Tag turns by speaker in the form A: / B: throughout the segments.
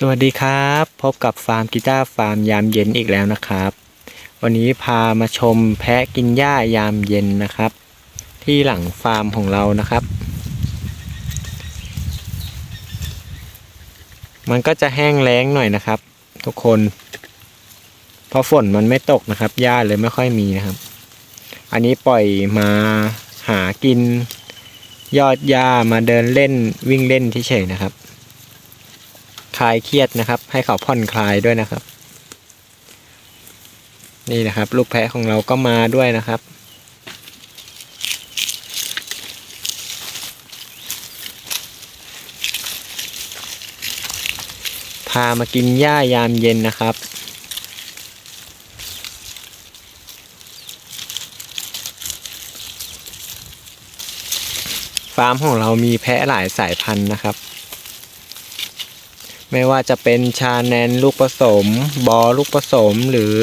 A: สวัสดีครับ พบกับฟาร์มกีตาร์ฟาร์มยามเย็นอีกแล้วนะครับ วันนี้พามาชมแพะกินหญ้ายามเย็นนะครับ ที่หลังฟาร์มของเรานะครับ มันก็จะแห้งแล้งหน่อยนะครับ ทุกคนเพราะฝนมันไม่ตกนะครับหญ้าเลยไม่ค่อยมีนะครับ อันนี้ปล่อยมาหากิน ยอดหญ้ามาเดินเล่นวิ่งเล่นเฉยๆนะครับ คลายเครียดนะครับ ให้เขาผ่อนคลายด้วยนะครับ นี่นะครับ ลูกแพะของเราก็มาด้วยนะครับพามากินหญ้ายามเย็นนะครับ ฟาร์มของเรามีแพะหลายสายพันธุ์นะครับ ไม่ว่าจะเป็นชาแนนลูกผสม บอลูกผสมหรือ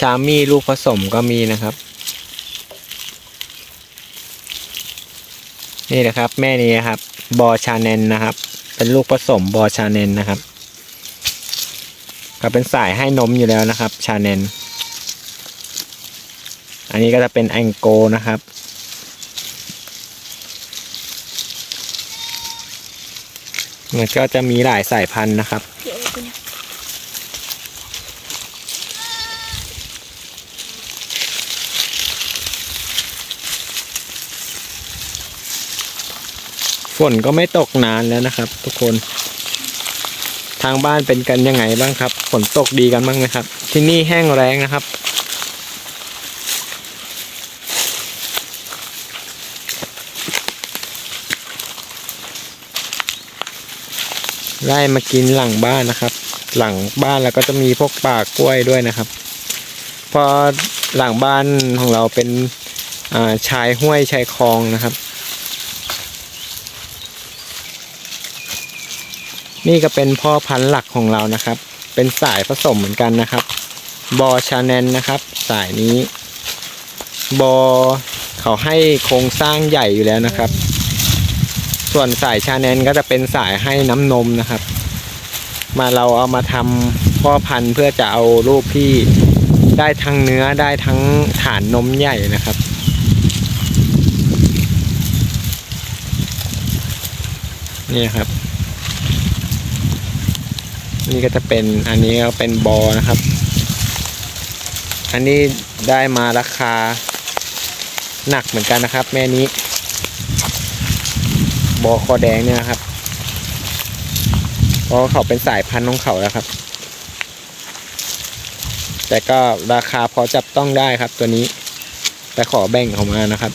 A: ชามี่ลูกผสมก็มีนะครับ นี่นะครับแม่นี้นะครับ บอชาแนนนะครับ เป็นลูกผสมบอชาแนนนะครับก็เป็นสายให้นมอยู่แล้วนะครับ ชาแนนอันนี้ก็จะเป็นแองโกนะครับ มันก็จะมีหลายสายพันธุ์นะครับ ฝนก็ไม่ตกนานแล้วนะครับ ทุกคน ทางบ้านเป็นกันยังไงบ้างครับ ฝนตกดีกันบ้างไหมครับ ที่นี่แห้งแรงนะครับ ไล่มากินหลังบ้านนะครับ หลังบ้านแล้วก็จะมีพวกป่ากล้วยด้วยนะครับพอหลังบ้านของเราเป็นชายห้วยชายคลองนะครับ นี่ก็เป็นพ่อพันธุ์หลักของเรานะครับ เป็นสายผสมเหมือนกันนะครับ บอชาแนนนะครับ สายนี้ บอเขาให้โครงสร้างใหญ่อยู่แล้วนะครับ ส่วนสายชาแนนก็จะเป็นสายให้น้ำนมนะครับ มาเราเอามาทำพ่อพันธุ์เพื่อจะเอารูปที่ได้ทั้งเนื้อได้ทั้งฐานนมใหญ่นะครับนี่ครับ นี่ก็จะเป็นอันนี้ก็เป็นบอนะครับ อันนี้ได้มาราคาหนักเหมือนกันนะครับ แม่นี้ บอคอแดงเนี่ยครับเพราะเขาเป็นสายพันธุ์ของเขาแล้วครับ แต่ก็ราคาพอจับต้องได้ครับตัวนี้ แต่ขอแบ่งเขามานะครับ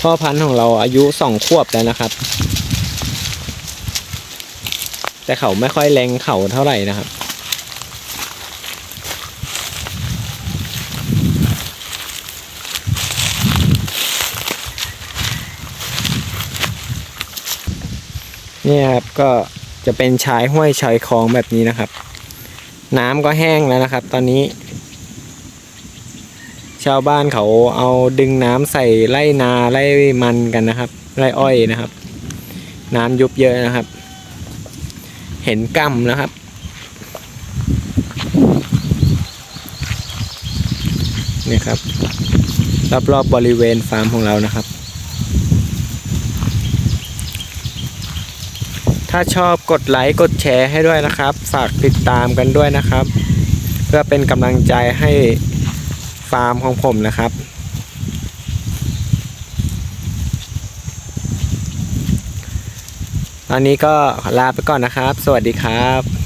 A: พ่อพันธุ์ของเราอายุสองขวบแล้วนะครับ แต่เขาไม่ค่อยแรงเข่าเท่าไหร่นะครับ นี่ครับก็จะเป็นชายห้วยชายคลองแบบนี้นะครับ น้ำก็แห้งแล้วนะครับ ตอนนี้ ชาวบ้านเขาเอาดึงน้ำใส่ไร่นาไร่มันกันนะครับไร่อ้อยนะครับ น้ำยุบเยอะนะครับ เห็นกำนะครับนี่ครับรอบๆบบริเวณฟาร์มของเรานะครับ ถ้าชอบกดไลค์กดแชร์ให้ด้วยนะครับ ฝากติดตามกันด้วยนะครับ เพื่อเป็นกำลังใจให้ฟาร์มของผมนะครับ ตอนนี้ก็ลาไปก่อนนะครับ สวัสดีครับ